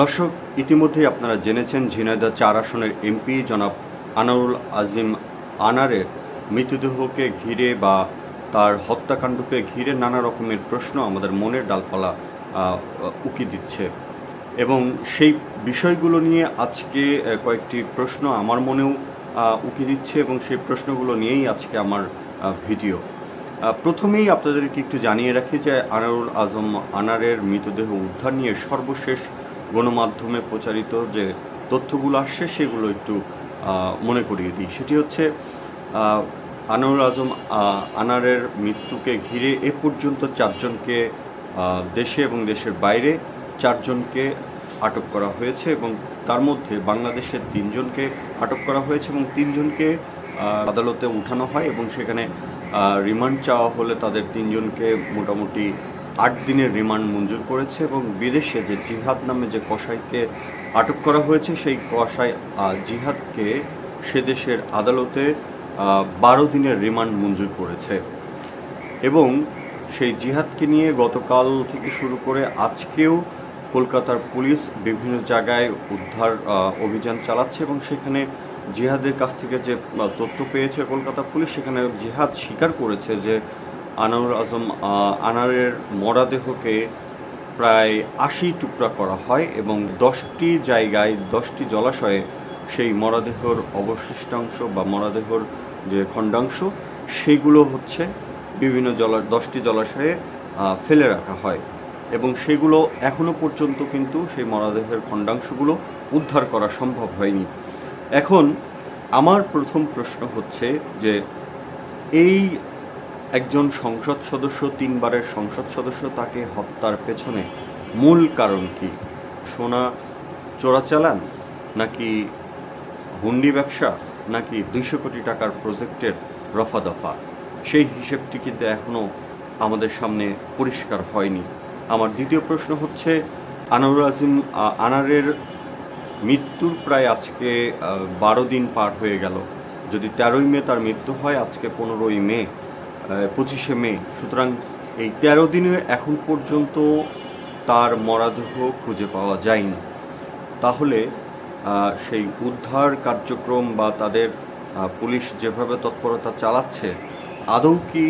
দর্শক, ইতিমধ্যেই আপনারা জেনেছেন ঝিনাইদহ চার আসনের এমপি জনাব আনারুল আজিম আনারের মৃতদেহকে ঘিরে বা তার হত্যাকাণ্ডকে ঘিরে নানা রকমের প্রশ্ন আমাদের মনের ডালপালা উকি দিচ্ছে। এবং সেই বিষয়গুলো নিয়ে আজকে কয়েকটি প্রশ্ন আমার মনেও উকি দিচ্ছে এবং সেই প্রশ্নগুলো নিয়েই আজকে আমার ভিডিও। প্রথমেই আপনাদেরকে একটু জানিয়ে রাখি যে আনারুল আজম আনারের মৃতদেহ উদ্ধার নিয়ে সর্বশেষ গণমাধ্যমে প্রচারিত যে তথ্যগুলো আসছে, সেগুলো একটু মনে করিয়ে দিই। সেটি হচ্ছে আনোয়ার আজম আনারের মৃত্যুকে ঘিরে এ পর্যন্ত চারজনকে দেশে এবং দেশের বাইরে চারজনকে আটক করা হয়েছে এবং তার মধ্যে বাংলাদেশের তিনজনকে আটক করা হয়েছে এবং তিনজনকে আদালতে উঠানো হয় এবং সেখানে রিমান্ড চাওয়া হলে তাদের তিনজনকে মোটামুটি আট দিনের রিমান্ড মঞ্জুর করেছে এবং বিদেশে যে জিহাদ নামে যে কসাইকে আটক করা হয়েছে, সেই কসাই জিহাদকে সে দেশের আদালতে বারো দিনের রিমান্ড মঞ্জুর করেছে। এবং সেই জিহাদকে নিয়ে গতকাল থেকে শুরু করে আজকেও কলকাতার পুলিশ বিভিন্ন জায়গায় উদ্ধার অভিযান চালাচ্ছে এবং সেখানে জিহাদের কাছ থেকে যে তথ্য পেয়েছে কলকাতা পুলিশ, সেখানে জিহাদ স্বীকার করেছে যে আনারুল আজম আনারের মরাদেহকে প্রায় আশি টুকরা করা হয় এবং দশটি জায়গায়, দশটি জলাশয়ে সেই মরাদেহর অবশিষ্টাংশ বা মরাদেহর যে খণ্ডাংশ, সেগুলো হচ্ছে বিভিন্ন জলা, দশটি জলাশয়ে ফেলে রাখা হয় এবং সেগুলো এখনও পর্যন্ত কিন্তু সেই মরাদেহের খণ্ডাংশগুলো উদ্ধার করা সম্ভব হয়নি। এখন আমার প্রথম প্রশ্ন হচ্ছে যে এই একজন সংসদ সদস্য, তিনবারের সংসদ সদস্য, তাকে হত্যার পেছনে মূল কারণ কি? সোনা চোরাচালান? নাকি হুন্ডি ব্যবসা? নাকি দুইশো কোটি টাকার প্রজেক্টের রফা দফা? সেই হিসেবটি কিন্তু এখনও আমাদের সামনে পরিষ্কার হয়নি। আমার দ্বিতীয় প্রশ্ন হচ্ছে, আনারুল আজিম আনারের মৃত্যুর প্রায় আজকে বারো দিন পার হয়ে গেল। যদি তেরোই মে তার মৃত্যু হয়, আজকে পনেরোই মে। পঁচিশে মে। সুতরাং এই তেরো দিনে এখন পর্যন্ত তার মরাদেহ খুঁজে পাওয়া যায়নি। তাহলে সেই উদ্ধার কার্যক্রম বা তাদের পুলিশ যেভাবে তৎপরতা চালাচ্ছে, আদৌ কি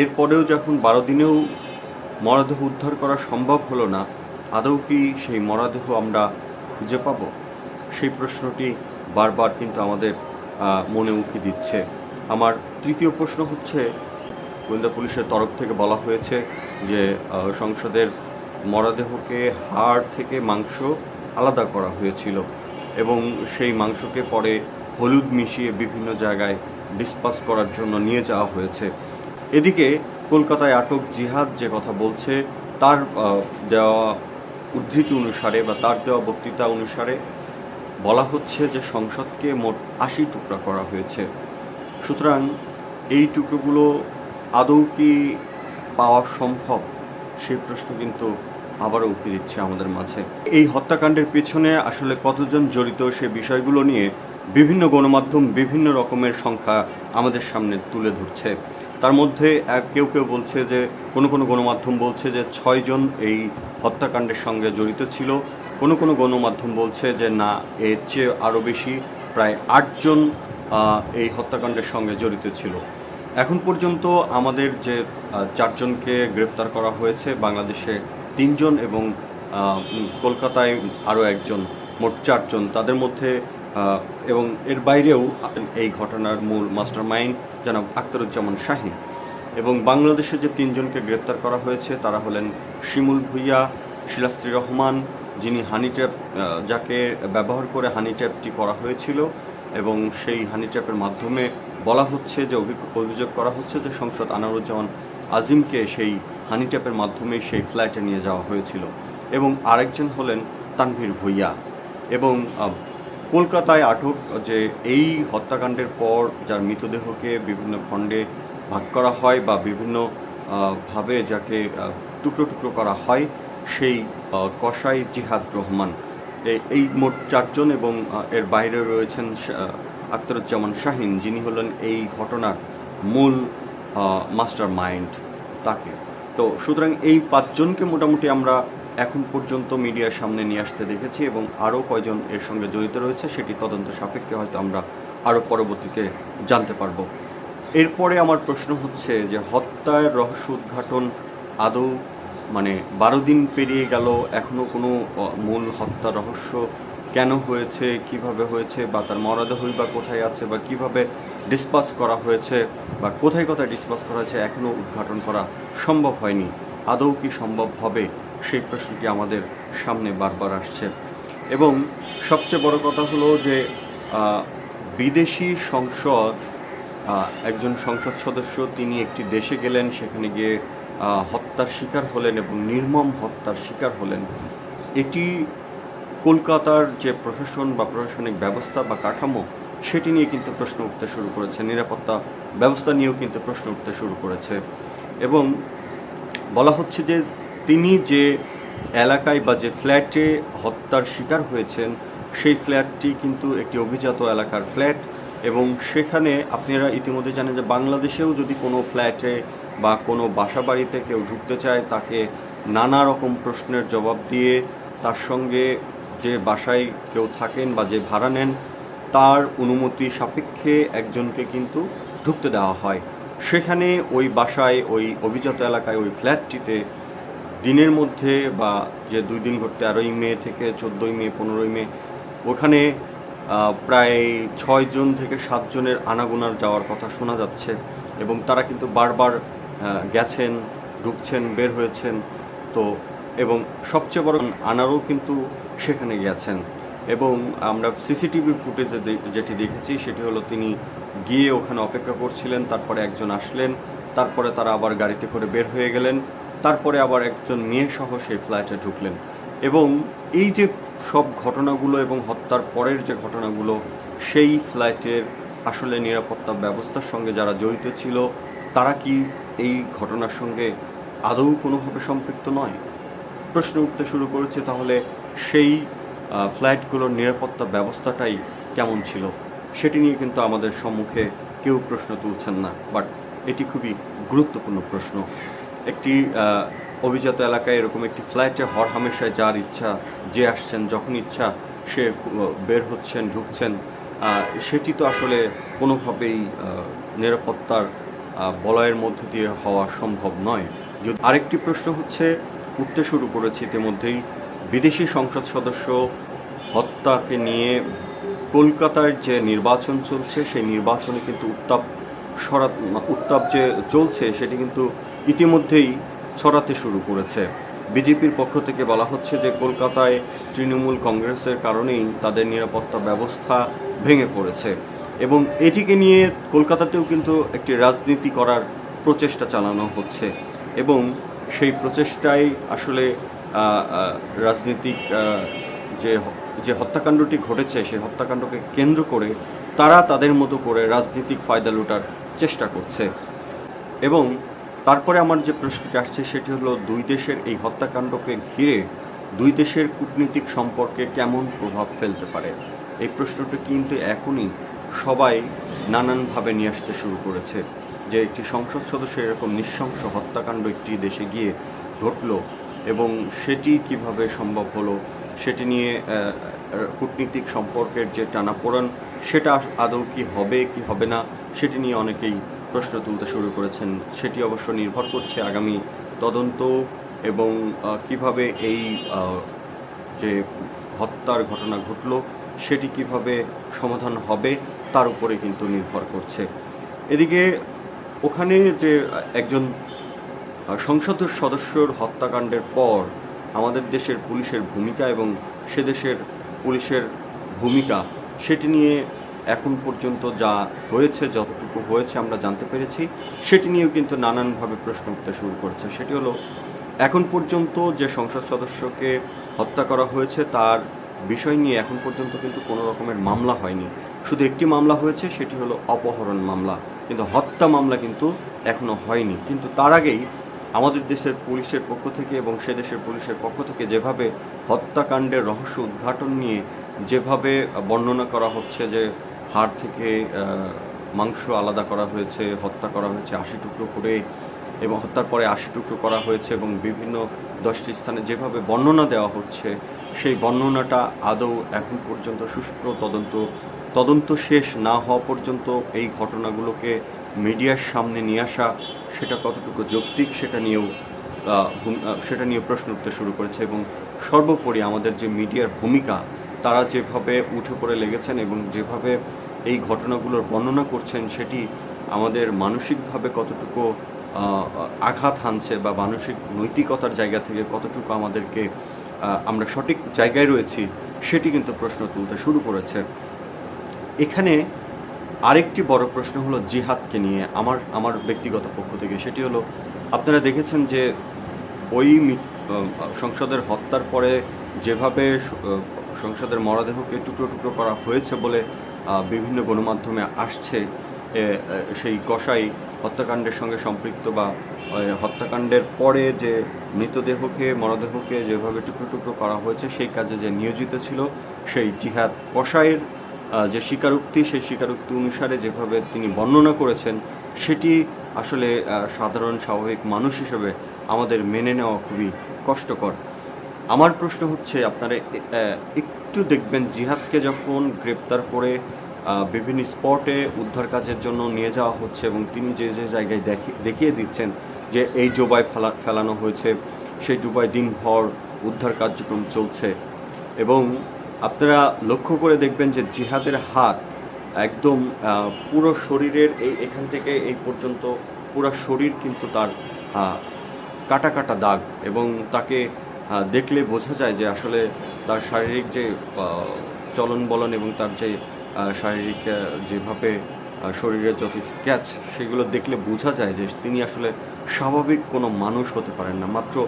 এরপরেও যখন বারো দিনেও মরদেহ উদ্ধার করা সম্ভব হলো না, আদৌ কি সেই মরদেহ আমরা খুঁজে পাব? সেই প্রশ্নটি বারবার কিন্তু আমাদের মনে উকি দিচ্ছে। আমার তৃতীয় প্রশ্ন হচ্ছে গোয়েন্দা পুলিশের তরফ থেকে বলা হয়েছে যে সংসদের মরদেহকে হাড় থেকে মাংস আলাদা করা হয়েছিল এবং সেই মাংসকে পরে হলুদ মিশিয়ে বিভিন্ন জায়গায় ডিসপাস করার জন্য নিয়ে যাওয়া হয়েছে। এদিকে কলকাতায় আটক জিহাদ যে কথা বলছে, তার দেওয়া উদ্ধৃতি অনুসারে বা তার দেওয়া বক্তৃতা অনুসারে বলা হচ্ছে যে, সংসদকে মোট আশি টুকরা করা হয়েছে। সুতরাং এই টুকরোগুলো আদৌ কি পাওয়া সম্ভব? সেই প্রশ্ন কিন্তু আবারও উঠে দিচ্ছে আমাদের মাঝে। এই হত্যাকাণ্ডের পেছনে আসলে কতজন জড়িত সে বিষয়গুলো নিয়ে বিভিন্ন গণমাধ্যম বিভিন্ন রকমের সংখ্যা আমাদের সামনে তুলে ধরছে। তার মধ্যে কেউ কেউ বলছে যে, কোনো কোনো গণমাধ্যম বলছে যে ছয়জন এই হত্যাকাণ্ডের সঙ্গে জড়িত ছিল। কোনো কোনো গণমাধ্যম বলছে যে, না, এর চেয়ে আরও বেশি, প্রায় আটজন এই হত্যাকাণ্ডের সঙ্গে জড়িত ছিল। এখন পর্যন্ত আমাদের যে চারজনকে গ্রেপ্তার করা হয়েছে, বাংলাদেশে তিনজন এবং কলকাতায় আরও একজন, মোট চারজন, তাদের মধ্যে এবং এর বাইরেও এই ঘটনার মূল মাস্টার মাইন্ড জনাব আখতারুজ্জামান শাহিন এবং বাংলাদেশে যে তিনজনকে গ্রেপ্তার করা হয়েছে, তারা হলেন শিমুল ভুইয়া শিলাস্ত্রী রহমান, যিনি হানি ট্যাপ যাকে ব্যবহার করে হানি ট্যাপটি করা হয়েছিল এবং সেই হানি ট্যাপের মাধ্যমে বলা হচ্ছে যে অভি- অভিযোগ করা হচ্ছে যে সংসদ আনারুজ্জামান আজিমকে সেই হানি ট্যাপের মাধ্যমে সেই ফ্ল্যাটে নিয়ে যাওয়া হয়েছিল এবং আরেকজন হলেন তানভীর ভুইয়া এবং কলকাতায় আটক যে এই হত্যাকাণ্ডের পর যার মৃতদেহকে বিভিন্ন খণ্ডে ভাগ করা হয় বা বিভিন্ন ভাবে যাকে টুকরো টুকরো করা হয় সেই কসাই জিহাদ রহমান। এই মোট চারজন এবং এর বাইরে রয়েছেন আখতারুজ্জামান শাহিন, যিনি হলেন এই ঘটনার মূল মাস্টার মাইন্ড তাকে। তো সুতরাং এই পাঁচজনকে মোটামুটি আমরা এখন পর্যন্ত মিডিয়ার সামনে নিয়ে আসতে দেখেছি এবং আরও কয়জন এর সঙ্গে জড়িত রয়েছে, সেটি তদন্ত সাপেক্ষে হয়তো আমরা আরও পরবর্তীতে জানতে পারব। এরপরে আমার প্রশ্ন হচ্ছে যে, হত্যার রহস্য উদ্ঘাটন আদৌ মানে বারো দিন পেরিয়ে গেল এখনও কোনো মূল হত্যা রহস্য কেন হয়েছে, কীভাবে হয়েছে, বা তার মরদেহই বা কোথায় আছে, বা কীভাবে ডিসপাস করা হয়েছে, বা কোথায় কোথায় ডিসপাস করা হয়েছে এখনও উদ্ঘাটন করা সম্ভব হয়নি। আদৌ কি সম্ভব হবে? সেই প্রশ্নটি আমাদের সামনে বারবার আসছে। এবং সবচেয়ে বড় কথা হলো যে বিদেশি সংসদ একজন সংসদ সদস্য তিনি একটি দেশে গেলেন, সেখানে গিয়ে হত্যার শিকার হলেন এবং নির্মম হত্যার শিকার হলেন। এটি কলকাতার যে প্রশাসন বা প্রশাসনিক ব্যবস্থা বা কাঠামো, সেটি নিয়ে কিন্তু প্রশ্ন উঠতে শুরু করেছে। নিরাপত্তা ব্যবস্থা নিয়েও কিন্তু প্রশ্ন উঠতে শুরু করেছে। এবং বলা হচ্ছে যে তিনি যে এলাকায় বা যে ফ্ল্যাটে হত্যার শিকার হয়েছেন, সেই ফ্ল্যাটটি কিন্তু একটি অভিজাত এলাকার ফ্ল্যাট। এবং সেখানে আপনারা ইতিমধ্যে জানেন যে বাংলাদেশেও যদি কোনো ফ্ল্যাটে বা কোনো বাসা বাড়িতে কেউ ঢুকতে চায়, তাকে নানা রকম প্রশ্নের জবাব দিয়ে তার সঙ্গে যে বাসায় কেউ থাকেন বা যে ভাড়া নেন, তার অনুমতি সাপেক্ষে একজনকে কিন্তু ঢুকতে দেওয়া হয়। সেখানে ওই বাসায়, ওই অভিজাত এলাকায়, ওই ফ্ল্যাটটিতে দিনের মধ্যে বা যে দুই দিন ঘটতে তেরোই মে থেকে চোদ্দোই মে, পনেরোই মে, ওখানে প্রায় ছয়জন থেকে সাতজনের আনাগোনার যাওয়ার কথা শোনা যাচ্ছে এবং তারা কিন্তু বারবার গেছেন, ঢুকছেন, বের হয়েছেন। তো এবং সবচেয়ে বড় আনারও কিন্তু সেখানে গেছেন। এবং আমরা সিসিটিভি ফুটেজে যেটি দেখেছি সেটি হলো তিনি গিয়ে ওখানে অপেক্ষা করছিলেন, তারপরে একজন আসলেন, তারপরে তারা আবার গাড়িতে করে বের হয়ে গেলেন, তারপরে আবার একজন মেয়ে সহ সেই ফ্ল্যাটে ঢুকলেন। এবং এই যে সব ঘটনাগুলো এবং হত্যার পরের যে ঘটনাগুলো, সেই ফ্ল্যাটের আসলে নিরাপত্তা ব্যবস্থার সঙ্গে যারা জড়িত ছিল, তারা কি এই ঘটনার সঙ্গে আদৌ কোনোভাবে সম্পৃক্ত নয়? প্রশ্ন উঠতে শুরু করেছে, তাহলে সেই ফ্ল্যাটগুলোর নিরাপত্তা ব্যবস্থাটাই কেমন ছিল? সেটি নিয়ে কিন্তু আমাদের সম্মুখে কেউ প্রশ্ন তুলছেন না, বাট এটি খুবই গুরুত্বপূর্ণ প্রশ্ন। একটি অভিজাত এলাকায় এরকম একটি ফ্ল্যাটে হর হামেশায় যার ইচ্ছা, যে আসছেন, যখন ইচ্ছা, সে বের হচ্ছেন, ঢুকছেন সেটি তো আসলে কোনোভাবেই নিরাপত্তার বলয়ের মধ্য দিয়ে হওয়া সম্ভব নয়। যদি আরেকটি প্রশ্ন হচ্ছে উঠতে শুরু করেছে ইতিমধ্যেই। বিদেশি সংসদ সদস্য হত্যাকে নিয়ে কলকাতার যে নির্বাচন চলছে, সেই নির্বাচনে কিন্তু উত্তাপ সরা, উত্তাপ যে চলছে, সেটি কিন্তু ইতিমধ্যেই ছড়াতে শুরু করেছে। বিজেপির পক্ষ থেকে বলা হচ্ছে যে, কলকাতায় তৃণমূল কংগ্রেসের কারণেই তাদের নিরাপত্তা ব্যবস্থা ভেঙে পড়েছে। এবং এটিকে নিয়ে কলকাতাতেও কিন্তু একটি রাজনীতি করার প্রচেষ্টা চালানো হচ্ছে। এবং সেই প্রচেষ্টায় আসলে রাজনীতিক যে যে হত্যাকাণ্ডটি ঘটেছে সেই হত্যাকাণ্ডকে কেন্দ্র করে তারা তাদের মতো করে রাজনীতিক ফায়দা লুটার চেষ্টা করছে। এবং তারপরে আমার যে প্রশ্নটি আসছে সেটি হলো, দুই দেশের এই হত্যাকাণ্ডকে ঘিরে দুই দেশের কূটনীতিক সম্পর্কে কেমন প্রভাব ফেলতে পারে? এই প্রশ্নটি কিন্তু এখনই সবাই নানানভাবে নিয়ে আসতে শুরু করেছে। যে একটি সংসদ সদস্য এরকম নৃশংস হত্যাকাণ্ড একটি দেশে গিয়ে ঘটলো এবং সেটি কীভাবে সম্ভব হলো, সেটি নিয়ে কূটনীতিক সম্পর্কের যে টানাপোড়েন, সেটা আদৌ কি হবে কি হবে না, সেটি নিয়ে অনেকেই প্রশ্ন তুলতে শুরু করেছেন। সেটি অবশ্য নির্ভর করছে আগামী তদন্ত এবং কীভাবে এই যে হত্যার ঘটনা ঘটলো, সেটি কীভাবে সমাধান হবে, তার উপরে কিন্তু নির্ভর করছে। এদিকে ওখানে যে একজন সংসদ সদস্যর হত্যাকাণ্ডের পর আমাদের দেশের পুলিশের ভূমিকা এবং সে দেশের পুলিশের ভূমিকা, সেটি নিয়ে এখন পর্যন্ত যা হয়েছে, যতটুকু হয়েছে আমরা জানতে পেরেছি। সেটি নিয়েও কিন্তু নানানভাবে প্রশ্ন উঠতে শুরু করেছে। সেটি হলো, এখন পর্যন্ত যে সংসদ সদস্যকে হত্যা করা হয়েছে, তার বিষয় নিয়ে এখন পর্যন্ত কিন্তু কোনো রকমের মামলা হয়নি। শুধু একটি মামলা হয়েছে, সেটি হলো অপহরণ মামলা। কিন্তু হত্যা মামলা কিন্তু এখনও হয়নি। কিন্তু তার আগেই আমাদের দেশের পুলিশের পক্ষ থেকে এবং সে দেশের পুলিশের পক্ষ থেকে যেভাবে হত্যাকাণ্ডের রহস্য উদ্ঘাটন নিয়ে যেভাবে বর্ণনা করা হচ্ছে যে হাড় থেকে মাংস আলাদা করা হয়েছে, হত্যা করা হয়েছে আশি টুকরো করে এবং হত্যার পরে আশি টুকরো করা হয়েছে এবং বিভিন্ন দশটি স্থানে যেভাবে বর্ণনা দেওয়া হচ্ছে, সেই বর্ণনাটা আদৌ এখন পর্যন্ত সুষ্ঠু তদন্ত তদন্ত শেষ না হওয়া পর্যন্ত এই ঘটনাগুলোকে মিডিয়ার সামনে নিয়ে আসা, সেটা কতটুকু যৌক্তিক সেটা নিয়েও সেটা নিয়ে প্রশ্ন উঠতে শুরু করেছে এবং সর্বোপরি আমাদের যে মিডিয়ার ভূমিকা, তারা যেভাবে উঠে পড়ে লেগেছেন এবং যেভাবে এই ঘটনাগুলোর বর্ণনা করছেন, সেটি আমাদের মানসিকভাবে কতটুকু আঘাত হানছে বা মানসিক নৈতিকতার জায়গা থেকে কতটুকু আমাদেরকে আমরা সঠিক জায়গায় রয়েছি, সেটি কিন্তু প্রশ্ন তুলতে শুরু করেছে। এখানে আরেকটি বড় প্রশ্ন হলো জিহাদকে নিয়ে আমার আমার ব্যক্তিগত পক্ষ থেকে। সেটি হলো আপনারা দেখেছেন যে ওই সংসদের হত্যার পরে যেভাবে সংসদের মরদেহকে টুকরো টুকরো করা হয়েছে বলে বিভিন্ন গণমাধ্যমে আসছে সেই কসাই হত্যাকাণ্ডের সঙ্গে সম্পৃক্ত বা হত্যাকাণ্ডের পরে যে মৃতদেহকে মরদেহকে যেভাবে টুকরো টুকরো করা হয়েছে সেই কাজে যে নিয়োজিত ছিল সেই জিহাদ কসাইয়ের আহ, যে স্বীকারোক্তি, সেই স্বীকারোক্তি অনুসারে যেভাবে তিনি বর্ণনা করেছেন, সেটি আসলে সাধারণ, স্বাভাবিক মানুষ হিসেবে আমাদের মেনে নেওয়া খুবই কষ্টকর। আমার প্রশ্ন হচ্ছে, আপনারা একটু দেখবেন জিহাদকে যখন গ্রেপ্তার করে বিভিন্ন স্পটে উদ্ধার কাজের জন্য নিয়ে যাওয়া হচ্ছে এবং তিনি যে যে জায়গায় দেখি- দেখিয়ে দিচ্ছেন যে এই ডোবায় ফেলা, ফেলানো হয়েছে, সেই ডুবায় দিনভর উদ্ধার কার্যক্রম চলছে এবং আপনারা লক্ষ্য করে দেখবেন যে জিহাদের হাত একদম পুরো শরীরের এই, এখান থেকে এই পর্যন্ত পুরো শরীর কিন্তু তার কাটা কাটা দাগ এবং তাকে দেখলে বোঝা যায় যে আসলে তার শারীরিক যে চলন বলন এবং তার যে শারীরিক যেভাবে শরীরের যত স্কেচ সেগুলো দেখলে বোঝা যায় যে তিনি আসলে স্বাভাবিক কোনো মানুষ হতে পারেন না। মাত্র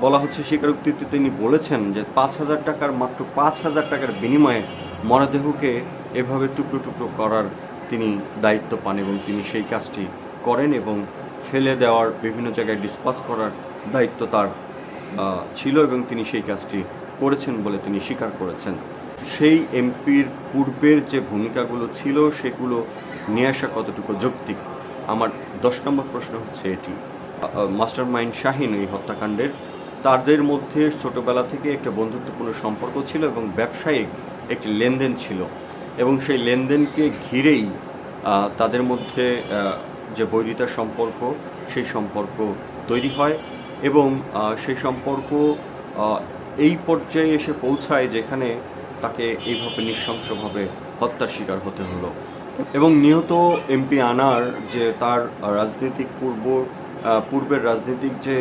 বলা হচ্ছে স্বীকারোক্তিতে তিনি বলেছেন যে পাঁচ হাজার টাকার মাত্র পাঁচ হাজার টাকার বিনিময়ে মরদেহকে এভাবে টুকরো টুকরো করার তিনি দায়িত্ব পান এবং তিনি সেই কাজটি করেন এবং ফেলে দেওয়ার বিভিন্ন জায়গায় ডিসপাস করার দায়িত্ব তার ছিল এবং তিনি সেই কাজটি করেছেন বলে তিনি স্বীকার করেছেন। সেই এমপির পূর্বের যে ভূমিকাগুলো ছিল সেগুলো নিয়ে আসা কতটুকু যৌক্তিক? আমার দশ নম্বর প্রশ্ন হচ্ছে এটি। মাস্টার মাইন্ড শাহিন এই হত্যাকাণ্ডের। তাদের মধ্যে ছোটোবেলা থেকে একটা বন্ধুত্বপূর্ণ সম্পর্ক ছিল এবং ব্যবসায়িক একটি লেনদেন ছিল। এবং সেই লেনদেনকে ঘিরেই তাদের মধ্যে যে বৈরিতার সম্পর্ক, সেই সম্পর্ক তৈরি হয় এবং সেই সম্পর্ক এই পর্যায়ে এসে পৌঁছায় যেখানে তাকে এইভাবে নৃশংসভাবে হত্যার শিকার হতে হলো। এবং নিহত এমপি আনার যে তার রাজনৈতিক পূর্ব পূর্বের রাজনৈতিক যে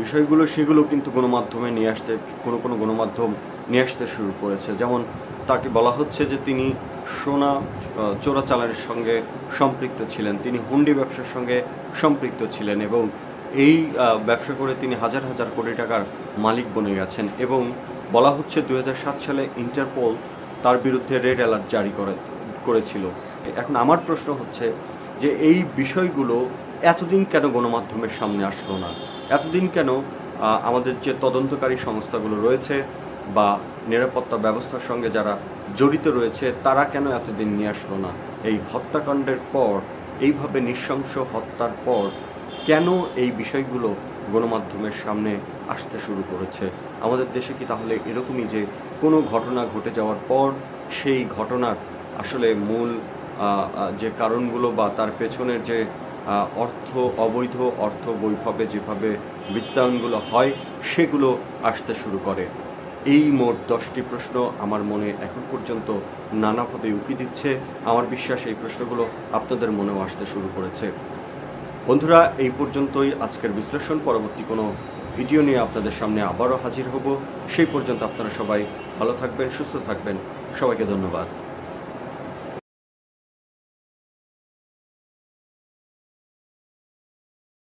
বিষয়গুলো, সেগুলো কিন্তু গণমাধ্যমে নিয়ে আসতে, কোনো কোনো গণমাধ্যম নিয়ে আসতে শুরু করেছে। যেমন তাকে বলা হচ্ছে যে তিনি সোনা চোরাচালানের সঙ্গে সম্পৃক্ত ছিলেন। তিনি হুন্ডি ব্যবসার সঙ্গে সম্পৃক্ত ছিলেন এবং এই ব্যবসা করে তিনি হাজার হাজার কোটি টাকার মালিক বনে গেছেন এবং বলা হচ্ছে দু হাজার সাত সালে ইন্টারপোল তার বিরুদ্ধে রেড অ্যালার্ট জারি করে, করেছিল। এখন আমার প্রশ্ন হচ্ছে যে এই বিষয়গুলো এতদিন কেন গণমাধ্যমের সামনে আসলো না? এতদিন কেন আমাদের যে তদন্তকারী সংস্থাগুলো রয়েছে বা নিরাপত্তা ব্যবস্থার সঙ্গে যারা জড়িত রয়েছে, তারা কেন এতদিন নিয়ে আসলো না? এই হত্যাকাণ্ডের পর, এইভাবে নৃশংস হত্যার পর কেন এই বিষয়গুলো গণমাধ্যমের সামনে আসতে শুরু করেছে? আমাদের দেশে কি তাহলে এরকমই যে কোনো ঘটনা ঘটে যাওয়ার পর সেই ঘটনার আসলে মূল যে কারণগুলো বা তার পেছনের যে অর্থ, অবৈধ অর্থ বৈভবে যেভাবে বৃত্তায়নগুলো হয়, সেগুলো আসতে শুরু করে। এই মোট দশটি প্রশ্ন আমার মনে এখন পর্যন্ত নানাভাবে উকি দিচ্ছে। আমার বিশ্বাস এই প্রশ্নগুলো আপনাদের মনেও আসতে শুরু করেছে। বন্ধুরা, এই পর্যন্তই আজকের বিশ্লেষণ। পরবর্তী কোনো ভিডিও নিয়ে আপনাদের সামনে আবারও হাজির হব। সেই পর্যন্ত আপনারা সবাই ভালো থাকবেন, সুস্থ থাকবেন। সবাইকে ধন্যবাদ।